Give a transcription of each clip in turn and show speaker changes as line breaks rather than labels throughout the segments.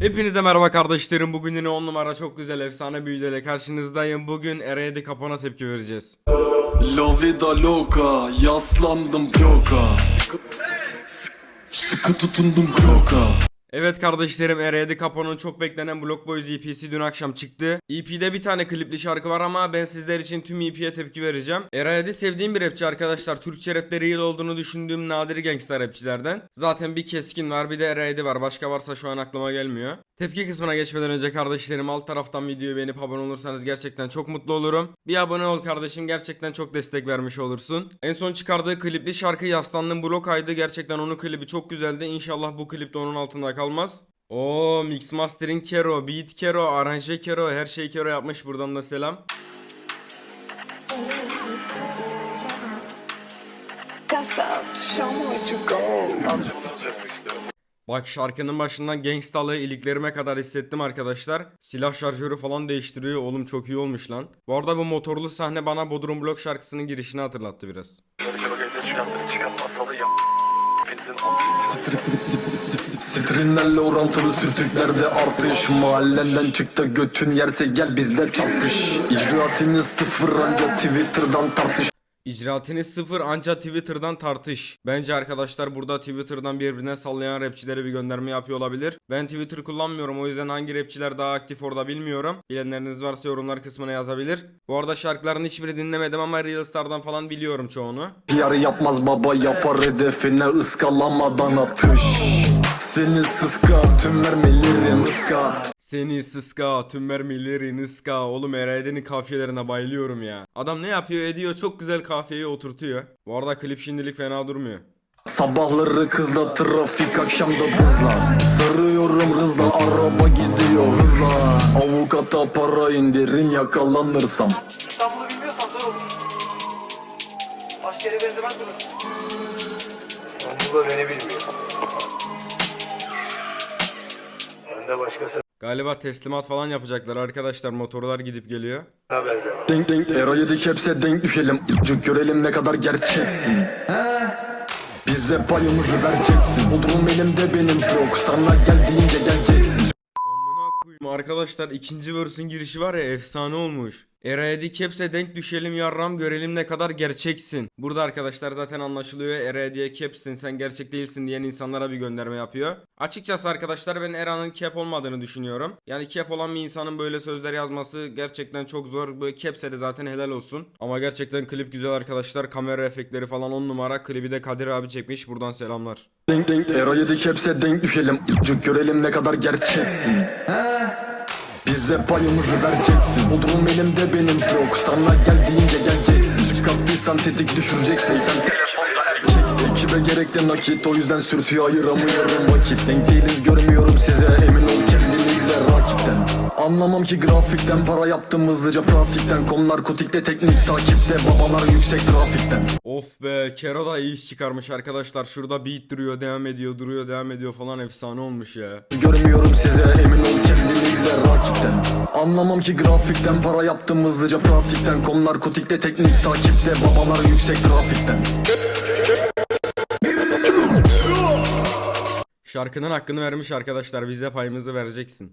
Hepinize merhaba kardeşlerim. Bugün yine 10 numara çok güzel efsane büyülerle karşınızdayım. Bugün Eray'da kapana tepki vereceğiz.
La vida loca, yaslandım bloka Sıkı tutundum kroka
Evet kardeşlerim Eray'da Capone'un çok beklenen Block Boys EP'si dün akşam çıktı. EP'de bir tane klipli şarkı var ama ben sizler için tüm EP'ye tepki vereceğim. Eray'da sevdiğim bir rapçi arkadaşlar. Türkçe rapte real olduğunu düşündüğüm nadir gangster rapçilerden. Zaten bir keskin var bir de Eray'da var. Başka varsa şu an aklıma gelmiyor. Tepki kısmına geçmeden önce kardeşlerim alt taraftan videoyu beğenip abone olursanız gerçekten çok mutlu olurum. Bir abone ol kardeşim gerçekten çok destek vermiş olursun. En son çıkardığı klipli şarkı Yaslandım Blokaydı. Gerçekten onun klibi çok güzeldi. İnşallah bu klip de onun altında kalmaz. Oo mix mastering Kero, beat Kero, aranje Kero, her şey Kero yapmış buradan da selam.
Kasap, show me what you got.
Bak şarkının başından gangstalığı iliklerime kadar hissettim arkadaşlar. Silah şarjörü falan değiştiriyor. Oğlum çok iyi olmuş lan. Bu arada bu motorlu sahne bana Bodrum Blok şarkısının girişini hatırlattı biraz.
Stri, st- st- Strinlerle orantılı sürtüklerde artış Mahallenden çık da götün yerse gel bizle çarpış İcraatini sıfır ancak Twitter'dan tartış
İcraatini sıfır anca Twitter'dan tartış. Bence arkadaşlar burada Twitter'dan birbirine sallayan rapçilere bir gönderme yapıyor olabilir. Ben Twitter kullanmıyorum o yüzden hangi rapçiler daha aktif orada bilmiyorum. Bilenleriniz varsa yorumlar kısmına yazabilir. Bu arada şarkıların hiçbiri dinlemedim ama Reelstar'dan falan biliyorum çoğunu.
PR yapmaz baba yapar hedefine ıskalamadan atış Seni sıska tüm mermilerim ıska
Seni sıska, tüm mermileri niska. Oğlum Ereğden'in kafiyelerine bayılıyorum ya. Adam ne yapıyor ediyor çok güzel kafiyeyi oturtuyor. Bu arada klip şimdilik fena durmuyor.
Sabahları kızla trafik akşamda hızla Sarıyorum hızla araba gidiyor hızla Avukata para indirin yakalanırsam
İstanbul'u bilmiyorsan zor olur. Başka yere benzemez burası. İstanbul da beni bilmiyor. Ben de başkasına
Galiba teslimat falan yapacaklar. Arkadaşlar motorlar gidip geliyor.
Denk denk Era yedik hepse denk düşelim. Cık görelim ne kadar gerçeksin. Bize payımızı vereceksin. Bodrum elimde benim yok Sana gel deyince geleceksin.
Amına koyayım. Arkadaşlar ikinci verse'ün girişi var ya efsane olmuş. Erayedi kepse denk düşelim yarram görelim ne kadar gerçeksin. Burada arkadaşlar zaten anlaşılıyor Erayedi'ye kepsin sen gerçek değilsin diyen insanlara bir gönderme yapıyor. Açıkçası arkadaşlar ben Era'nın kep olmadığını düşünüyorum. Yani kep olan bir insanın böyle sözler yazması gerçekten çok zor. Böyle kepse de zaten helal olsun. Ama gerçekten klip güzel arkadaşlar. Kamera efektleri falan 10 numara. Klibi de Kadir abi çekmiş. Buradan selamlar.
Denk denk Era yedik hepse denk düşelim görelim ne kadar gerçeksin Bize payımızı vereceksin. Bodrum elimde benim yok. Sana gel deyince geleceksin. Çıkarttıysan tetik düşüreceksin. Sen telefonda erkeksin. Ekibe gerekli nakit. O yüzden sürtüyor ayıramıyorum. Vakit Denk değiliz görmüyorum size. Emin ol kendiliğiyle rakipten Anlamam ki grafikten Para yaptım hızlıca pratikten. Kom narkotikte teknik takipte Babalar yüksek trafikten
Of be Kero da iyi iş çıkarmış arkadaşlar. Şurada beat duruyor devam ediyor duruyor devam ediyor falan. Efsane olmuş ya.
Görmüyorum size emin ol kendiliğiyle rakipten. Anlamam ki grafikten para yaptım hızlıca pratikten. Kom narkotikte teknik takipte babalar yüksek trafikten
Şarkının hakkını vermiş arkadaşlar. Bize payımızı vereceksin.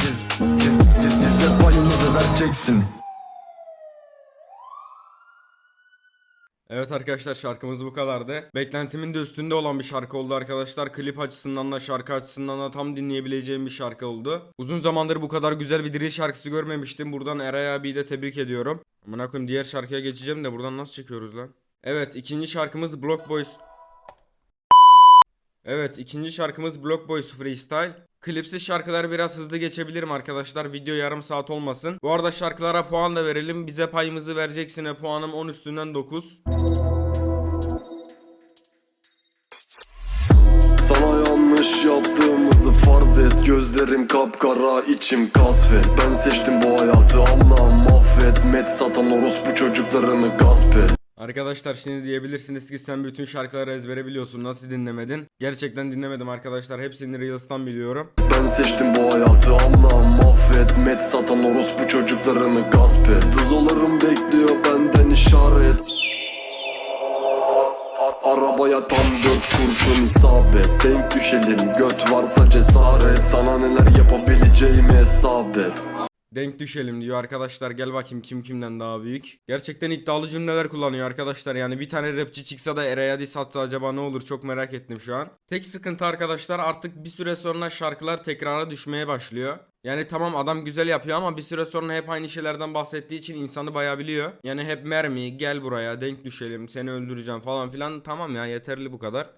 Biz, biz, biz, bize payımızı vereceksin
Evet arkadaşlar şarkımız bu kadardı. Beklentimin de üstünde olan bir şarkı oldu arkadaşlar. Klip açısından da şarkı açısından da tam dinleyebileceğim bir şarkı oldu. Uzun zamandır bu kadar güzel bir drill şarkısı görmemiştim. Buradan Eray abiyi de tebrik ediyorum. Amına koyayım diğer şarkıya geçeceğim de buradan nasıl çıkıyoruz lan? Evet ikinci şarkımız Block Boys. Evet ikinci şarkımız Block Boys Freestyle. Klipsiz şarkılar biraz hızlı geçebilirim arkadaşlar. Video yarım saat olmasın. Bu arada şarkılara puan da verelim. Bize payımızı vereceksine puanım 10 üstünden 9.
Sana yanlış yaptığımızı farz et Gözlerim kapkara içim kasvet Ben seçtim bu hayatı Allah'ım
Arkadaşlar şimdi diyebilirsiniz ki sen bütün şarkıları ezbere biliyorsun. Nasıl dinlemedin? Gerçekten dinlemedim arkadaşlar. Hepsini Reels'tan biliyorum.
Ben seçtim bu hayatı Allah mahvet Met satan orospu çocuklarını gasp et. Dızolarım bekliyor benden işaret. Arabaya tam dört kurşun isabet Denk düşelim göt varsa cesaret. Sana neler yapabileceğimi hesap et.
Denk düşelim diyor arkadaşlar gel bakayım kim kimden daha büyük. Gerçekten iddialı cümleler kullanıyor arkadaşlar yani bir tane rapçi çıksa da Eray'a diss atsa acaba ne olur çok merak ettim şu an. Tek sıkıntı arkadaşlar artık bir süre sonra şarkılar tekrara düşmeye başlıyor. Yani tamam adam güzel yapıyor ama bir süre sonra hep aynı şeylerden bahsettiği için insanı bayağı biliyor. Yani hep mermi gel buraya denk düşelim seni öldüreceğim falan filan tamam ya yeterli bu kadar.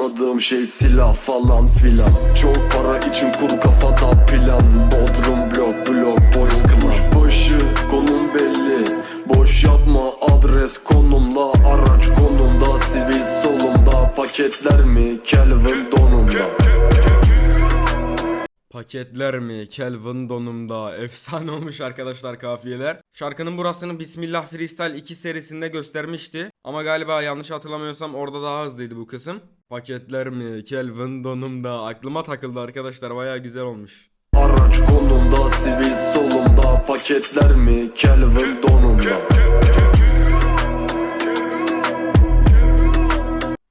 Anladığım şey silah falan filan. Çok para için kur kafada plan. Bodrum blok blok boys kılıç başı Konum belli. Boş yapma adres konumla. Araç konumda sivil solumda. Paketler mi? Kelvin donumda
Paketler mi? Kelvin donumda. Efsane olmuş arkadaşlar kafiyeler. Şarkının burasını Bismillah Freestyle 2 serisinde göstermişti. Ama galiba yanlış hatırlamıyorsam orada daha hızlıydı bu kısım. Paketler mi? Kelvin donumda. Aklıma takıldı arkadaşlar. Baya güzel olmuş.
Araç konumda sivil solumda Paketler mi Kelvin donumda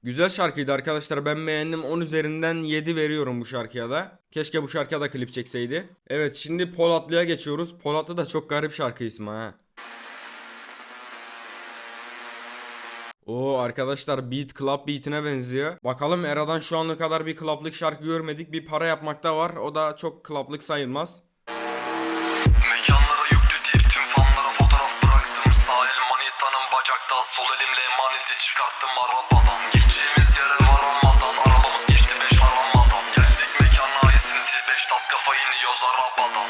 Güzel şarkıydı arkadaşlar. Ben beğendim. 10 üzerinden 7 veriyorum bu şarkıya da. Keşke bu şarkıya da klip çekseydi. Evet şimdi Polatlı'ya geçiyoruz. Polatlı da çok garip şarkı ismi ha. Oo arkadaşlar beat club beatine benziyor. Bakalım Era'dan şu ana kadar bir clublık şarkı görmedik. Bir para yapmakta var. O da çok clublık sayılmaz.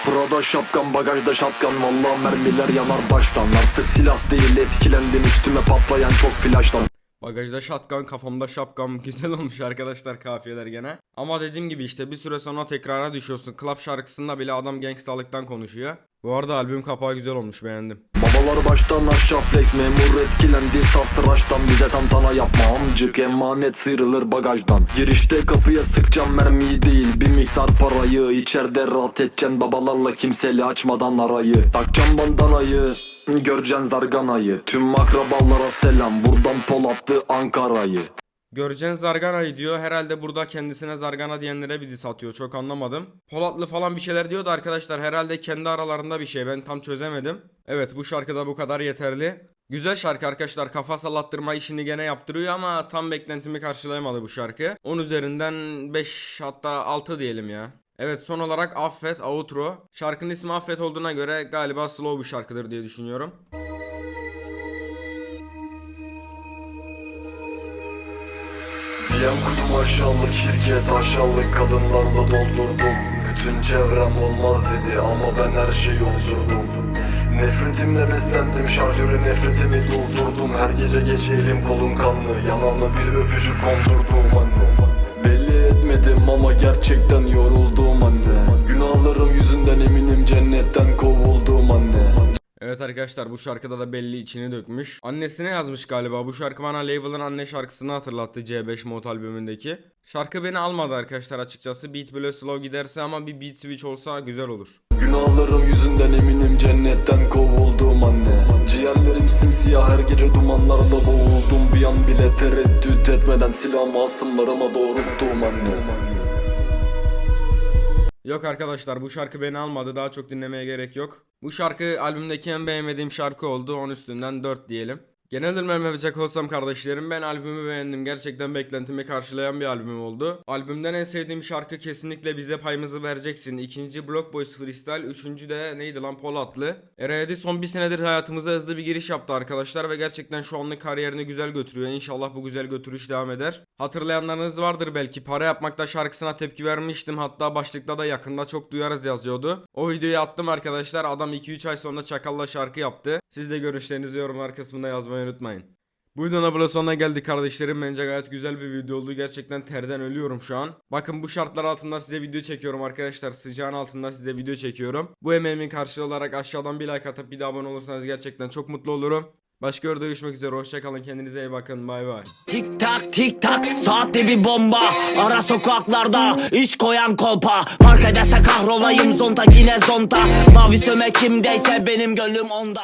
Burada şapkan bagajda şatkan Valla mermiler yanar baştan Artık silah değil etkilendim üstüme patlayan çok flaştan
Bagajda şatkan kafamda şapkam güzel olmuş arkadaşlar kafiyeler gene. Ama dediğim gibi işte bir süre sonra tekrara düşüyorsun. Club şarkısında bile adam gangstalıktan konuşuyor. Bu arada albüm kapağı güzel olmuş beğendim.
Babalar baştan aşağı flex. Memur etkilendi tas bize tantana yapma amcık. Emanet sıyrılır bagajdan. Girişte kapıya sıkacağım mermiyi değil. Bir miktar parayı içeride rahat edeceksin babalarla kimseli açmadan arayı. Takacağım bandanayı. Göreceksin zarganayı. Tüm akrabalara selam. Buradan Polatlı Ankara'yı
Göreceğin Zargana'yı diyor. Herhalde burada kendisine Zargana diyenlere bir diss atıyor. Çok anlamadım. Polatlı falan bir şeyler diyordu arkadaşlar. Herhalde kendi aralarında bir şey. Ben tam çözemedim. Evet bu şarkıda bu kadar yeterli. Güzel şarkı arkadaşlar. Kafa sallattırma işini gene yaptırıyor ama tam beklentimi karşılayamadı bu şarkı. 10 üzerinden 5 hatta 6 diyelim ya. Evet son olarak Affet Outro. Şarkının ismi Affet olduğuna göre galiba slow bir şarkıdır diye düşünüyorum.
DM kutum aşağılık şirket aşağılık. Kadınlarla doldurdum. Bütün çevrem olmaz dedi ama ben her şeyi oldurdum. Nefretimle beslendim şarjörü nefretimi doldurdum. Her gece geç elim kolum kanlı. Yanağına bir öpücük kondurdum anne. Belli etmedim ama gerçekten yoruldum anne. Günahlarım yüzünden
Evet arkadaşlar bu şarkıda da belli içini dökmüş. Annesine yazmış galiba. Bu şarkı bana Label'ın anne şarkısını hatırlattı C5 Mod albümündeki. Şarkı beni almadı arkadaşlar açıkçası. Beat böyle slow giderse ama bir beat switch olsa güzel olur.
Günahlarım yüzünden eminim cennetten kovuldum anne Ciğerlerim simsiyah her gece dumanlarda boğuldum Bir an bile tereddüt etmeden silahımı asımlarıma doğrulttum anne
Yok arkadaşlar bu şarkı beni almadı. Daha çok dinlemeye gerek yok. Bu şarkı albümdeki en beğenmediğim şarkı oldu. 10 üstünden 4 diyelim. Genel durmam yapacak olsam kardeşlerim ben albümü beğendim. Gerçekten beklentimi karşılayan bir albüm oldu. Albümden en sevdiğim şarkı kesinlikle bize payımızı vereceksin. İkinci Block Boys Freestyle. Üçüncü de neydi lan Polatlı. Erayedi son bir senedir hayatımıza hızlı bir giriş yaptı arkadaşlar ve gerçekten şu anlık kariyerini güzel götürüyor. İnşallah bu güzel götürüş devam eder. Hatırlayanlarınız vardır belki. Para yapmakta şarkısına tepki vermiştim. Hatta başlıkta da yakında çok duyarız yazıyordu. O videoyu attım arkadaşlar. Adam 2-3 ay sonra Çakal'la şarkı yaptı. Siz de görüşlerinizi yorumlar kısmında yazmayı unutmayın. Bu videonun abone sonuna geldik kardeşlerim. Bence gayet güzel bir video oldu. Gerçekten terden ölüyorum şu an. Bakın bu şartlar altında size video çekiyorum arkadaşlar. Sıcağın altında size video çekiyorum. Bu emeğimin karşılığı olarak aşağıdan bir like atıp bir de abone olursanız gerçekten çok mutlu olurum. Başka yerde görüşmek üzere. Hoşçakalın. Kendinize iyi bakın. Bay bay.
Tik tak tik tak saatte bir bomba Ara sokaklarda iş koyan kolpa Fark ederse kahrolayım zonta yine zonta Mavi söme kimdeyse benim gönlüm onda